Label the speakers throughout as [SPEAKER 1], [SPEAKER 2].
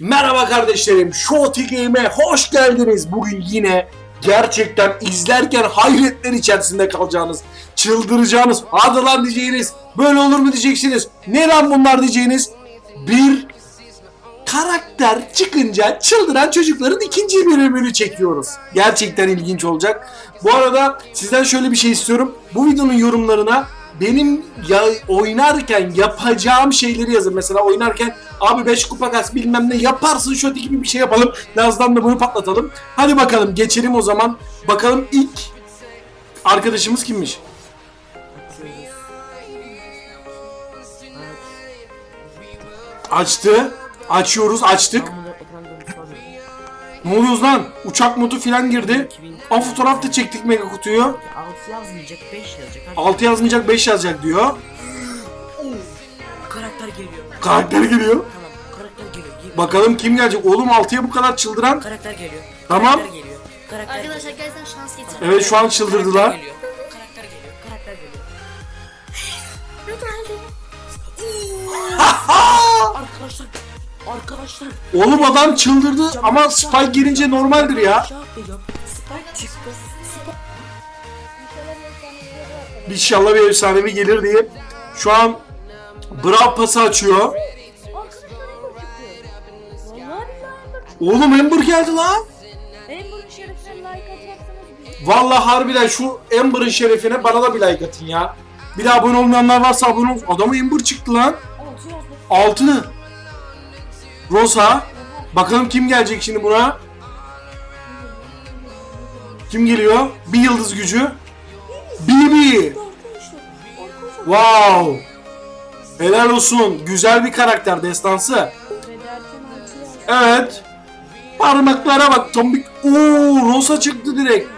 [SPEAKER 1] Merhaba kardeşlerim, Shorty Game'e hoş geldiniz. Bugün yine gerçekten izlerken hayretler içerisinde kalacağınız, çıldıracağınız, hadi lan diyeceğiniz, böyle olur mu diyeceksiniz, ne lan bunlar diyeceğiniz bir karakter çıkınca çıldıran çocukların ikinci bölümünü çekiyoruz. Gerçekten ilginç olacak. Bu arada sizden şöyle bir şey istiyorum. Bu videonun yorumlarına benim ya oynarken yapacağım şeyleri yazın. Mesela oynarken abi 5 kupa kas bilmem ne yaparsın şöyle gibi bir şey yapalım. Naz'dan da bunu patlatalım. Hadi bakalım geçelim o zaman. Bakalım ilk arkadaşımız kimmiş? Açtı. Açıyoruz açtık. Ne oluyoruz lan? Uçak modu filan girdi. Aa fotoğraf da çektik mega kutuyu.
[SPEAKER 2] 6 yazmayacak 5 yazacak. Hadi.
[SPEAKER 1] 6 yazmayacak 5 yazacak diyor.
[SPEAKER 2] Karakter geliyor.
[SPEAKER 1] Karakter geliyor.
[SPEAKER 2] Tamam karakter geliyor. Gel-
[SPEAKER 1] Bakalım kim gelecek? Oğlum 6'ya bu kadar çıldıran.
[SPEAKER 2] Karakter geliyor.
[SPEAKER 1] Tamam.
[SPEAKER 2] Karakter geliyor. Karakter
[SPEAKER 3] Arkadaşlar gerçekten şans getirin.
[SPEAKER 1] Evet şu an çıldırdılar.
[SPEAKER 2] Karakter geliyor. Karakter geliyor. Karakter geliyor. Arkadaşlar. Arkadaşlar.
[SPEAKER 1] Oğlum adam çıldırdı ama Spike gelince normaldir ya.
[SPEAKER 2] Şey. Spike çıktı. Spike.
[SPEAKER 1] İnşallah bir efsanevi gelir diye. Şu an Brav pası açıyor. Oğlum Ember geldi lan.
[SPEAKER 3] Amber'ın şerefine like güzel.
[SPEAKER 1] Vallahi harbiden şu Amber'ın şerefine bana da bir like atın ya. Bir daha abone olmayanlar varsa abone olsun. Adamı Ember çıktı lan.
[SPEAKER 3] Altı yazdı.
[SPEAKER 1] Altı. Rosa. Bakalım kim gelecek şimdi buna. Kim geliyor? Bir yıldız gücü. Bibi. Wow. Helal olsun. Güzel bir karakter destansı. Evet. Parmaklara bak tombik. Oo, Rosa çıktı direkt.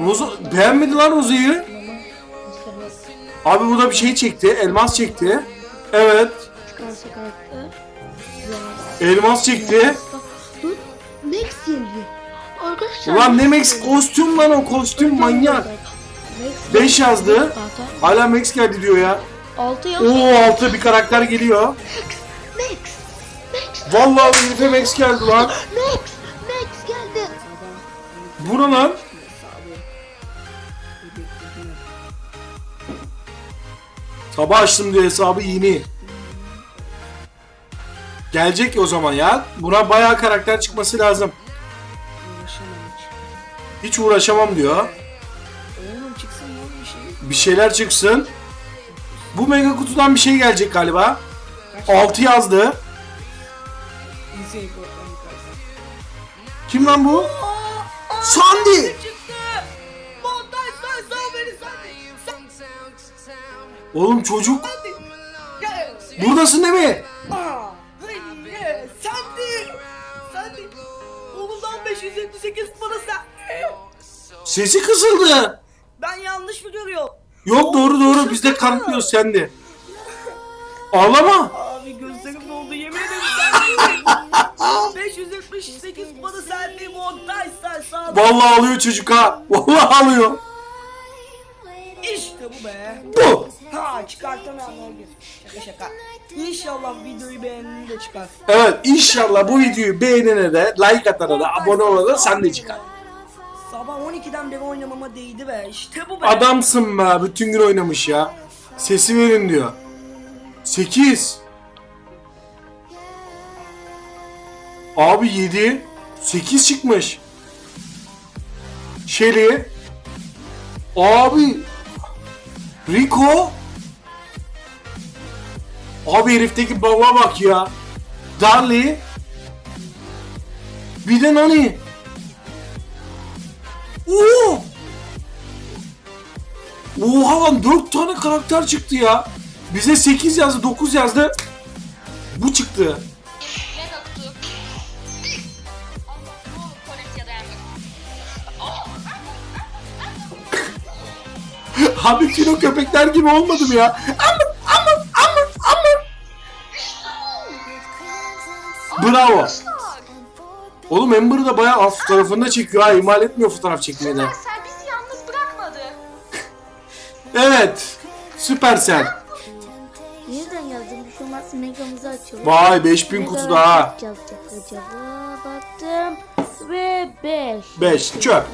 [SPEAKER 1] Rosa beğenmedi lan Rosa'yı. Abi bu da bir şey çekti. Elmas çekti. Evet. Elmas çekti.
[SPEAKER 3] Dur. Max geldi. Arkadaşlar.
[SPEAKER 1] Ulan ne Max kostüm lan o kostüm manyak.
[SPEAKER 3] Max
[SPEAKER 1] 5 yazdı. Hala Max geldi diyor ya.
[SPEAKER 3] Altı yazdı.
[SPEAKER 1] Oo altı bir karakter geliyor.
[SPEAKER 3] Max. Max.
[SPEAKER 1] Vallahi herife Max geldi lan.
[SPEAKER 3] Max. Max geldi.
[SPEAKER 1] Bu ne lan? Sabah açtım diye hesabı yeni. Gelecek o zaman ya. Buna bayağı karakter çıkması lazım.
[SPEAKER 2] Hiç
[SPEAKER 1] uğraşamam diyor.
[SPEAKER 2] Bir şey.
[SPEAKER 1] Şeyler çıksın. Bu mega kutudan bir şey gelecek galiba. 6 yazdı. Kim lan bu? Sandy. Oğlum çocuk. Buradasın değil mi?
[SPEAKER 2] Oğlumdan 578 para sen.
[SPEAKER 1] Sesi kısıldı.
[SPEAKER 2] Ben yanlış mı görüyorum?
[SPEAKER 1] Yok doğru doğru biz de kanıtlıyoruz sende. Ağlama.
[SPEAKER 2] Abi gözlerim doldu yemin ederim sen 578 para sende montaj sen sağ.
[SPEAKER 1] Vallahi ağlıyor çocuk ha. Vallahi ağlıyor.
[SPEAKER 2] İşte bu be.
[SPEAKER 1] Bu.
[SPEAKER 2] Ha çıkartamayanlar gir. Şaka şaka. İnşallah videoyu beğenini de çıkar.
[SPEAKER 1] Evet inşallah bu videoyu beğenene de like atana da abone olana da sen de çıkar.
[SPEAKER 2] Sabah 12'den beri oynamama değdi be. İşte bu be.
[SPEAKER 1] Adamsın be bütün gün oynamış ya. Sesi verin diyor. 8. Abi 7. 8 çıkmış. Shelly. Abi. Rico. Abi herifteki baba bak ya. Darly. Bir de Nani. Oha lan 4 tane karakter çıktı ya. Bize 8 yazdı 9 yazdı. Bu çıktı. Abi filo köpekler gibi olmadım ya. Amın amın amın amın. Bravo. Oğlum Amber da bayağı az fotoğrafını da çekiyor ha. ihmal etmiyor fotoğraf çekmeyi de. Evet. Süpersel.
[SPEAKER 3] Nereden yazdın? Bir şey olmaz. megamızı açalım.
[SPEAKER 1] Vay 5000 kutu daha.
[SPEAKER 3] Kaç yazacak acaba? Baktım. Ve 5.
[SPEAKER 1] 5 çöp.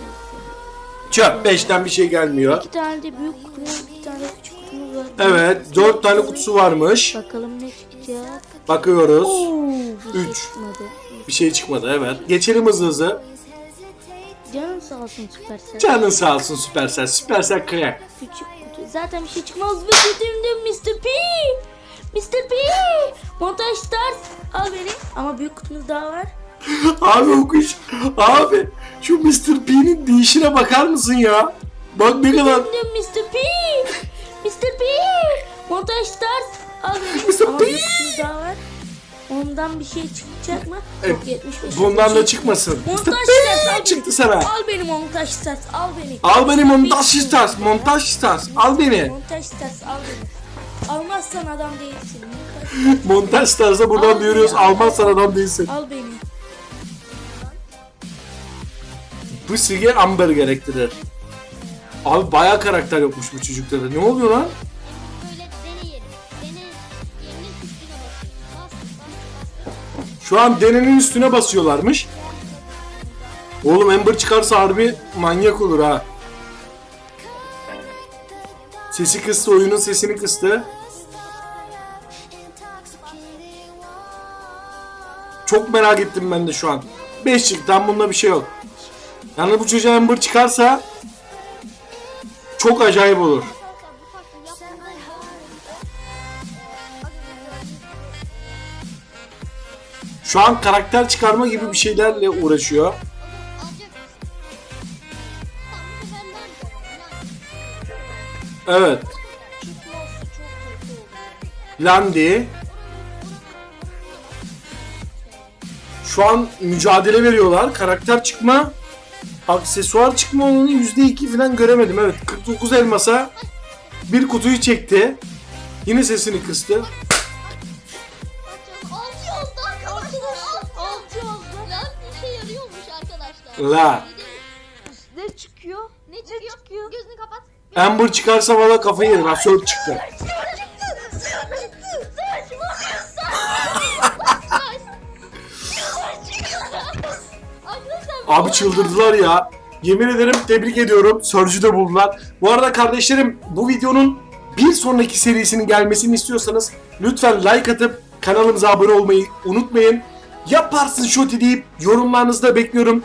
[SPEAKER 1] Çöp 5'ten bir şey gelmiyor.
[SPEAKER 3] İki tane de büyük kutumuz, bir tane de küçük kutumuz var.
[SPEAKER 1] Evet 4 tane kutusu varmış.
[SPEAKER 3] Bakalım ne çıkacak.
[SPEAKER 1] Bakıyoruz.
[SPEAKER 3] Oo, bir şey
[SPEAKER 1] Üç.
[SPEAKER 3] çıkmadı.
[SPEAKER 1] Bir şey çıkmadı evet. Geçelim hızlı hızlı.
[SPEAKER 3] Canın sağ olsun Supercell.
[SPEAKER 1] Canın sağ olsun Süpersel. Süpersel kıyak.
[SPEAKER 3] Küçük kutu. Zaten bir şey çıkmaz ve dediğimde Mr. P. Mr. P. Montaj Stars. Al beni. Ama büyük kutumuz daha var.
[SPEAKER 1] Abi o kuş. Abi şu Mr. P'nin değişine bakar mısın ya? Bak ne kadar.
[SPEAKER 3] Dediğimde Mr. P. Mr. P. Montaj Stars. Al beni.
[SPEAKER 1] Mr.
[SPEAKER 3] Ama
[SPEAKER 1] P.
[SPEAKER 3] büyük kutumuz daha var. Ondan bir şey çıkacak mı?
[SPEAKER 1] E,
[SPEAKER 3] Yok 75.
[SPEAKER 1] Bundan da çıkmasın.
[SPEAKER 3] Montaj
[SPEAKER 1] P
[SPEAKER 3] beni.
[SPEAKER 1] çıktı sana.
[SPEAKER 3] Al beni Montaj Stars. Al beni.
[SPEAKER 1] Al beni montaj stars. Montaj stars. Al beni.
[SPEAKER 3] Montaj Stars al beni. Almazsan adam değilsin. Montaj-
[SPEAKER 1] stars'a buradan
[SPEAKER 3] Al
[SPEAKER 1] duyuruyoruz.
[SPEAKER 3] beni.
[SPEAKER 1] Almazsan adam değilsin.
[SPEAKER 3] Al beni.
[SPEAKER 1] Bu silgi amber gerektirir. Abi bayağı karakter yokmuş bu çocuklarda. Ne oluyor lan? Şu an denenin üstüne basıyorlarmış. Oğlum Ember çıkarsa harbi manyak olur ha. Sesi kıstı, oyunun sesini kıstı. Çok merak ettim ben de şu an. 5 çıktan bunda bir şey yok. Yani bu çocuğa Ember çıkarsa çok acayip olur. Şu an karakter çıkarma gibi bir şeylerle uğraşıyor. Evet. Landy. Şu an mücadele veriyorlar. Karakter çıkma, aksesuar çıkma olanı %2 falan göremedim. Evet 49 elmasa bir kutuyu çekti. Yine sesini kıstı. La.
[SPEAKER 4] Ne çıkıyor? Ne çıkıyor? Gözünü kapat.
[SPEAKER 1] Amber çıkarsa valla kafayı yer. Rasör çıktı. Abi çıldırdılar ya. Yemin ederim tebrik ediyorum. Sörcü de buldular. Bu arada kardeşlerim bu videonun bir sonraki serisinin gelmesini istiyorsanız lütfen like atıp kanalımıza abone olmayı unutmayın. Yaparsın şoti deyip yorumlarınızı da bekliyorum.